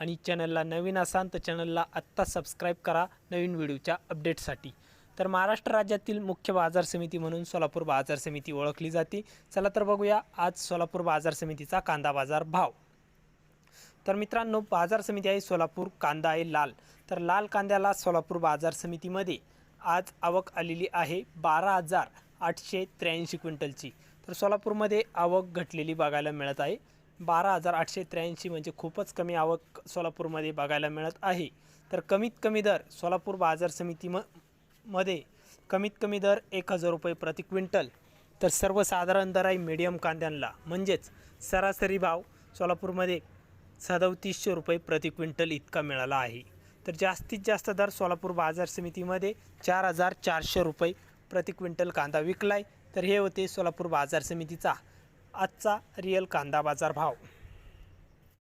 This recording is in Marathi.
आणि चॅनलला नवीन असाल तर चॅनलला आत्ता सबस्क्राईब करा नवीन व्हिडिओच्या अपडेटसाठी तर महाराष्ट्र राज्यातील मुख्य बाजार समिती म्हणून सोलापूर बाजार समिती ओळखली जाते. चला तर बघूया आज सोलापूर बाजार समितीचा कांदा बाजार भाव. तर मित्रांनो बाजार समिती आहे सोलापूर कांदा आहे लाल. तर लाल कांद्याला सोलापूर बाजार समितीमध्ये आज आवक आलेली आहे बारा हजार आठशे त्र्याऐंशी क्विंटलची. तर सोलापूरमध्ये आवक घटलेली बघायला मिळत आहे. बारा हजार आठशे त्र्याऐंशी म्हणजे खूपच कमी आवक सोलापूरमध्ये बघायला मिळत आहे. तर कमीत कमी दर सोलापूर बाजार समिती म मध्ये कमीत कमी दर एक हजार रुपये प्रति क्विंटल. तर सर्वसाधारण दर आहे मीडियम कांद्यांना म्हणजेच सरासरी भाव सोलापूरमध्ये सदतीसशे रुपये प्रति क्विंटल इतका मिळाला आहे. तर जास्तीत जास्त दर सोलापूर बाजार समितीमध्ये चार हजार चारशे रुपये प्रति क्विंटल कांदा विकला आहे तर हे होते सोलापूर बाजार समितीचा आजचा रिअल कांदा बाजार भाव.